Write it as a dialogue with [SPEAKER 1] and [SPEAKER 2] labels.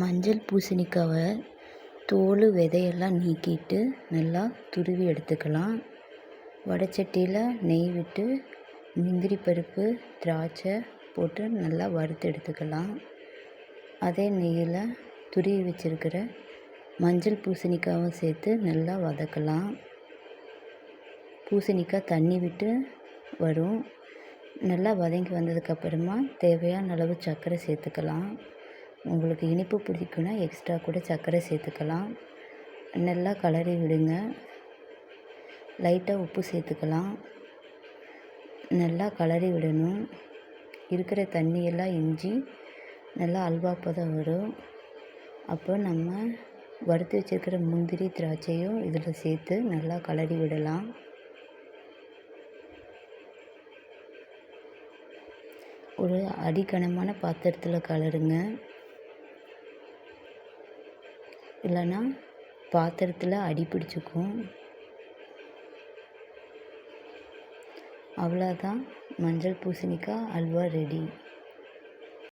[SPEAKER 1] மஞ்சள் பூசணிக்காவை தோல் விதையெல்லாம் நீக்கிட்டு நல்லா துருவி எடுத்துக்கலாம். வடைச்சட்டியில் நெய் விட்டு முந்திரி பருப்பு திராட்சை போட்டு நல்லா வறுத்து எடுத்துக்கலாம். அதே நெய்யில் துருவி வச்சுருக்கிற மஞ்சள் பூசணிக்காவும் சேர்த்து நல்லா வதக்கலாம். பூசணிக்காய் தண்ணி விட்டு வரும். நல்லா வதங்கி வந்ததுக்கப்புறமா தேவையான அளவு சர்க்கரை சேர்த்துக்கலாம். உங்களுக்கு இனிப்பு பிடிக்குன்னா எக்ஸ்ட்ரா கூட சர்க்கரை சேர்த்துக்கலாம். நல்லா கலரி விடுங்க. லைட்டாக உப்பு சேர்த்துக்கலாம். நல்லா கலரி விடணும். இருக்கிற தண்ணியெல்லாம் இஞ்சி நல்லா அல்வா பதம் வரும். அப்போ நம்ம வறுத்து வச்சுருக்கிற முந்திரி திராட்சையும் இதில் சேர்த்து நல்லா கலரி விடலாம். ஒரு அடிக்கனமான பாத்திரத்தில் கலருங்க. இல்லைன்னா பாத்திரத்தில் அடி பிடிச்சிக்கும். அவ்வளோதான் மஞ்சள் பூசணிக்காய் அல்வா ரெடி